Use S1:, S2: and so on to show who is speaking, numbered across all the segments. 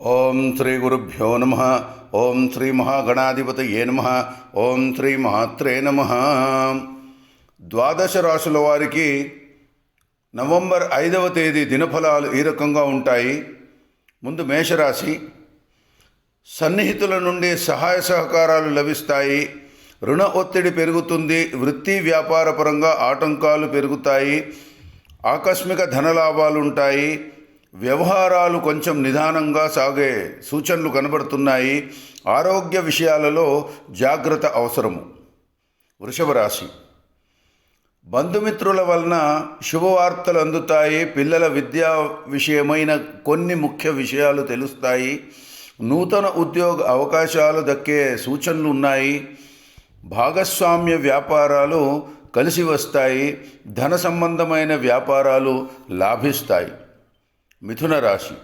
S1: ఓం శ్రీ గురుభ్యో నమ. ఓం శ్రీ మహాగణాధిపతయే నమ. ఓం శ్రీ మహాత్రే నమ. ద్వాదశ రాశుల వారికి నవంబర్ ఐదవ తేదీ దినఫలాలు ఈ రకంగా ఉంటాయి. ముందు మేషరాశి. సన్నిహితుల నుండి సహాయ సహకారాలు లభిస్తాయి. రుణ ఒత్తిడి పెరుగుతుంది. వృత్తి వ్యాపార పరంగా ఆటంకాలు పెరుగుతాయి. ఆకస్మిక ధనలాభాలు ఉంటాయి. వ్యవహారాలు కొంచెం నిదానంగా సాగే సూచనలు కనబడుతున్నాయి. ఆరోగ్య విషయాలలో జాగ్రత్త అవసరము. వృషభ రాశి. బంధుమిత్రుల వలన శుభవార్తలు అందుతాయి. పిల్లల విద్యా విషయమైన కొన్ని ముఖ్య విషయాలు తెలుస్తాయి. నూతన ఉద్యోగ అవకాశాలు దక్కే సూచనలు ఉన్నాయి. భాగస్వామ్య వ్యాపారాలు కలిసి వస్తాయి. ధన సంబంధమైన వ్యాపారాలు లాభిస్తాయి. మిథున రాశి.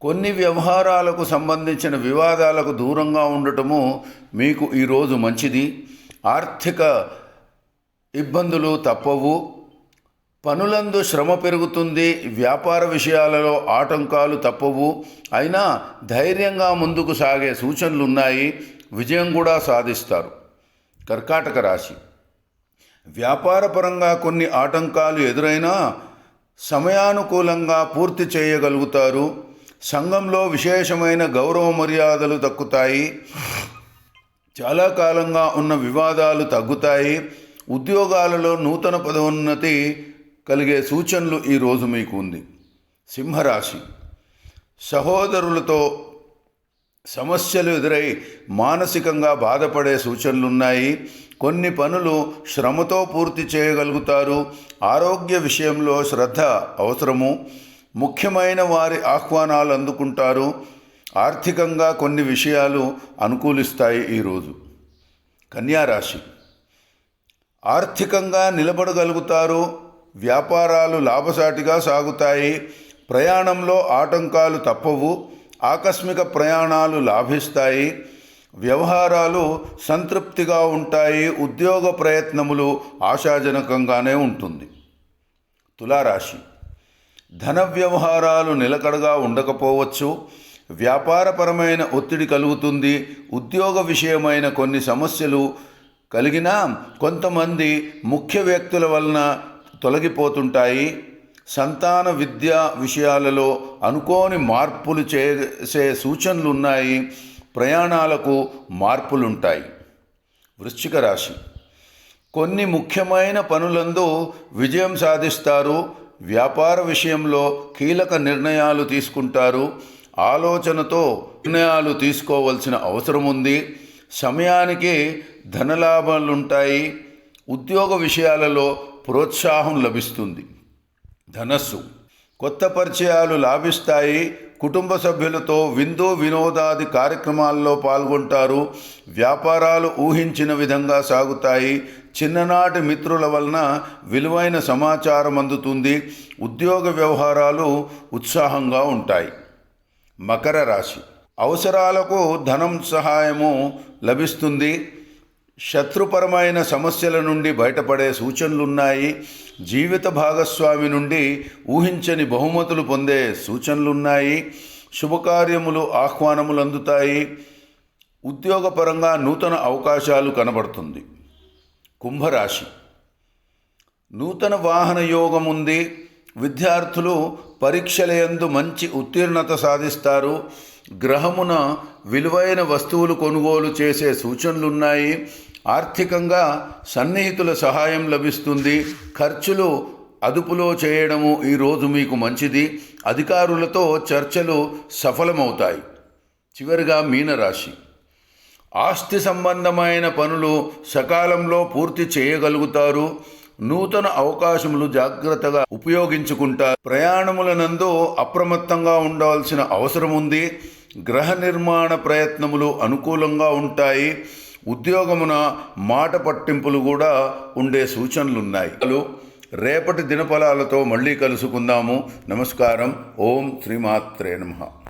S1: కొన్ని వ్యవహారాలకు సంబంధించిన వివాదాలకు దూరంగా ఉండటము మీకు ఈరోజు మంచిది. ఆర్థిక ఇబ్బందులు తప్పవు. పనులందు శ్రమ పెరుగుతుంది. వ్యాపార విషయాలలో ఆటంకాలు తప్పవు. అయినా ధైర్యంగా ముందుకు సాగే సూచనలు ఉన్నాయి విజయం కూడా సాధిస్తారు. కర్కాటక రాశి. వ్యాపారపరంగా కొన్ని ఆటంకాలు ఎదురైనా సమయానుకూలంగా పూర్తి చేయగలుగుతారు. సంఘంలో విశేషమైన గౌరవ మర్యాదలు దక్కుతాయి. చాలా కాలంగా ఉన్న వివాదాలు తగ్గుతాయి. ఉద్యోగాలలో నూతన పదోన్నతి కలిగే సూచనలు ఈరోజు మీకు ఉంది. సింహరాశి. సహోదరులతో సమస్యలు ఎదురై మానసికంగా బాధపడే సూచనలున్నాయి కొన్ని పనులు శ్రమతో పూర్తి చేయగలుగుతారు. ఆరోగ్య విషయంలో శ్రద్ధ అవసరము. ముఖ్యమైన వారి ఆహ్వానాలు అందుకుంటారు. ఆర్థికంగా కొన్ని విషయాలు అనుకూలిస్తాయి ఈరోజు కన్యారాశి ఆర్థికంగా నిలబడగలుగుతారు. వ్యాపారాలు లాభసాటిగా సాగుతాయి. ప్రయాణంలో ఆటంకాలు తప్పవు. ఆకస్మిక ప్రయాణాలు లాభిస్తాయి. వ్యవహారాలు సంతృప్తిగా ఉంటాయి ఉద్యోగ ప్రయత్నములు ఆశాజనకంగానే ఉంటుంది. తులారాశి. ధన వ్యవహారాలు నిలకడగా ఉండకపోవచ్చు వ్యాపారపరమైన ఒత్తిడి కలుగుతుంది ఉద్యోగ విషయమైన కొన్ని సమస్యలు కలిగినా కొంతమంది ముఖ్య వ్యక్తుల వలన తొలగిపోతుంటాయి. సంతాన విద్యా విషయాలలో అనుకోని మార్పులు చేసే సూచనలు ఉన్నాయి ప్రయాణాలకు మార్పులుంటాయి. వృశ్చిక రాశి. కొన్ని ముఖ్యమైన పనులందు విజయం సాధిస్తారు. వ్యాపార విషయంలో కీలక నిర్ణయాలు తీసుకుంటారు. ఆలోచనతో నిర్ణయాలు తీసుకోవాల్సిన అవసరం ఉంది సమయానికి ధనలాభాలుంటాయి. ఉద్యోగ విషయాలలో ప్రోత్సాహం లభిస్తుంది. ధనస్సు. కొత్త పరిచయాలు లాభిస్తాయి. కుటుంబ సభ్యులతో విందు వినోదాది కార్యక్రమాల్లో పాల్గొంటారు. వ్యాపారాలు ఊహించిన విధంగా సాగుతాయి. చిన్ననాటి మిత్రుల వలన విలువైన సమాచారం అందుతుంది. ఉద్యోగ వ్యవహారాలు ఉత్సాహంగా ఉంటాయి. మకర రాశి. అవసరాలకు ధనం సహాయము లభిస్తుంది. శత్రుపరమైన సమస్యల నుండి బయటపడే సూచనలున్నాయి. జీవిత భాగస్వామి నుండి ఊహించని బహుమతులు పొందే సూచనలున్నాయి. శుభకార్యములు ఆహ్వానములు అందుతాయి. ఉద్యోగపరంగా నూతన అవకాశాలు కనబడుతుంది. కుంభరాశి. నూతన వాహన యోగం ఉంది. విద్యార్థులు పరీక్షలయందు మంచి ఉత్తీర్ణత సాధిస్తారు. గ్రహమున విలువైన వస్తువులు కొనుగోలు చేసే సూచనలున్నాయి. ఆర్థికంగా సన్నిహితుల సహాయం లభిస్తుంది. ఖర్చులు అదుపులో చేయడము ఈరోజు మీకు మంచిది. అధికారులతో చర్చలు సఫలమవుతాయి. చివరిగా మీనరాశి. ఆస్తి సంబంధమైన పనులు సకాలంలో పూర్తి చేయగలుగుతారు. నూతన అవకాశములు జాగ్రత్తగా ఉపయోగించుకుంటారు. ప్రయాణములనందు అప్రమత్తంగా ఉండాల్సిన అవసరం ఉంది గ్రహ నిర్మాణ ప్రయత్నములు అనుకూలంగా ఉంటాయి. ఉద్యోగమున మాట పట్టింపులు కూడా ఉండే సూచనలున్నాయి. రేపటి దినఫలాలతో మళ్ళీ కలుసుకుందాము. నమస్కారం. ఓం శ్రీమాత్రే నమః.